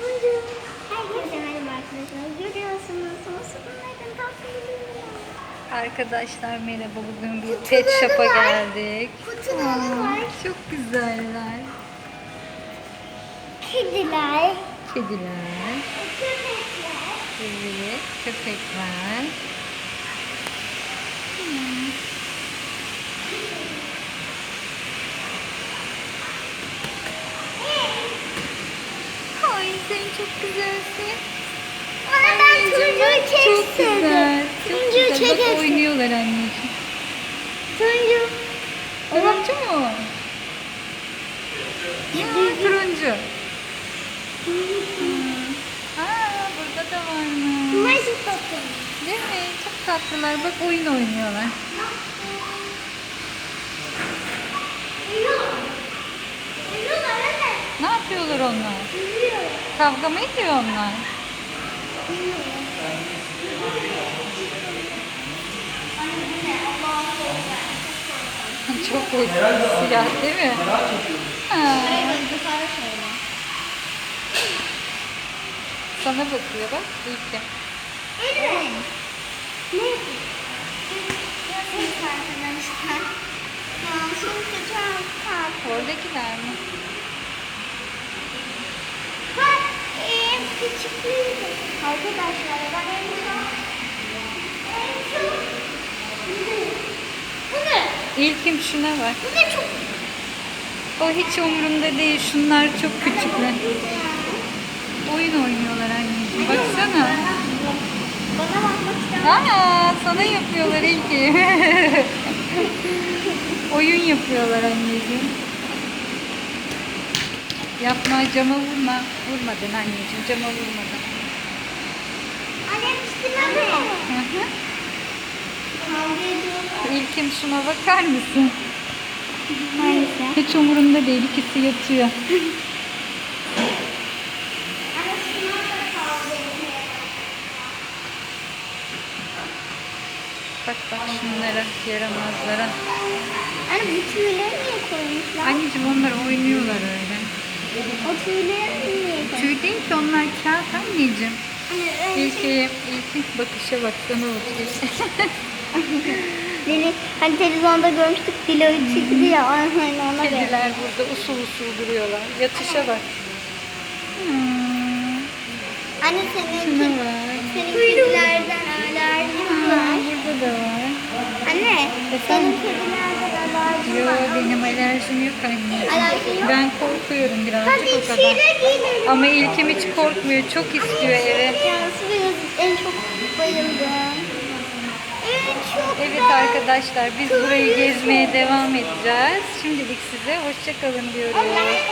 Bonjour. Herkese merhaba arkadaşlar. Görüyorsunuz. Nasıl bunlardan tatlıyım. Arkadaşlar merhaba. Bugün bir Kutuları pet shop'a var. geldik. Kutuları Aa, var. Çok güzeller. Kediler. Kediler, Köpekler. evet, köpekler. Hmm. Sen çok güzelsin. Ana ben turuncuyu çok, Çok güzel. Çok Turuncuyu güzel. Bak sevdim. oynuyorlar anneciğim. Turuncu. Turuncu mu? Ya, turuncu. Hmm. Aa, burada da varmış. Bunlar çok tatlı. Değil mi? Çok tatlılar. Bak oyun oynuyorlar. Ne yapıyorlar onlar? Uyuyorlar. Kavga mı ediyor onlar? Çok hoş. Siyah değil mi? Sana bakıyor bak. Çok tatlı. Oradakiler mi? Bak, Arkadaşlar ben en en bu ne? İlkim şuna bak. Bu ne çok O hiç umurumda değil. Şunlar çok küçükler. Oyun oynuyorlar anneciğim. Baksana. Bana bakmak istemem. Aa, sana yapıyorlar İlkim. Oyun yapıyorlar anneciğim. Yapma cama vurma. Vurmadın anneciğim cama vurmadın. Annem üstüme ne? Hı hı. Kavga ediyorlar. İlkim şuna bakar mısın? Maalesef. Hiç umurumda değil. ikisi yatıyor. Bak bak şunlara yaramazlara. Anne bu tüyleri niye koymuşlar? Anneciğim onlar oynuyorlar öyle. O tüyleri niye? Tüy değil ki onlar kağıt anneciğim. Anne öyle şey. İlkim, ilkim bakışa baksana bakıyor. Dili, hani televizyonda görmüştük Dilo'yu çıktı ya aynen ona benziyor. Kediler burada usul usul duruyorlar. Yatışa bak. Hmm. Anne senin, Şuna bak. senin kedilerden Aa, var. burada da var. Anne senin kedilerden alerjin Yo var. benim alerjim yok anne. Yok. Ben korkuyorum birazcık o kadar. Ama ilkim hiç korkmuyor. Çok istiyor eve. En çok bayıldım. Evet arkadaşlar biz burayı gezmeye devam edeceğiz. Şimdilik size hoşça kalın diyoruz. Onlar tatlıyı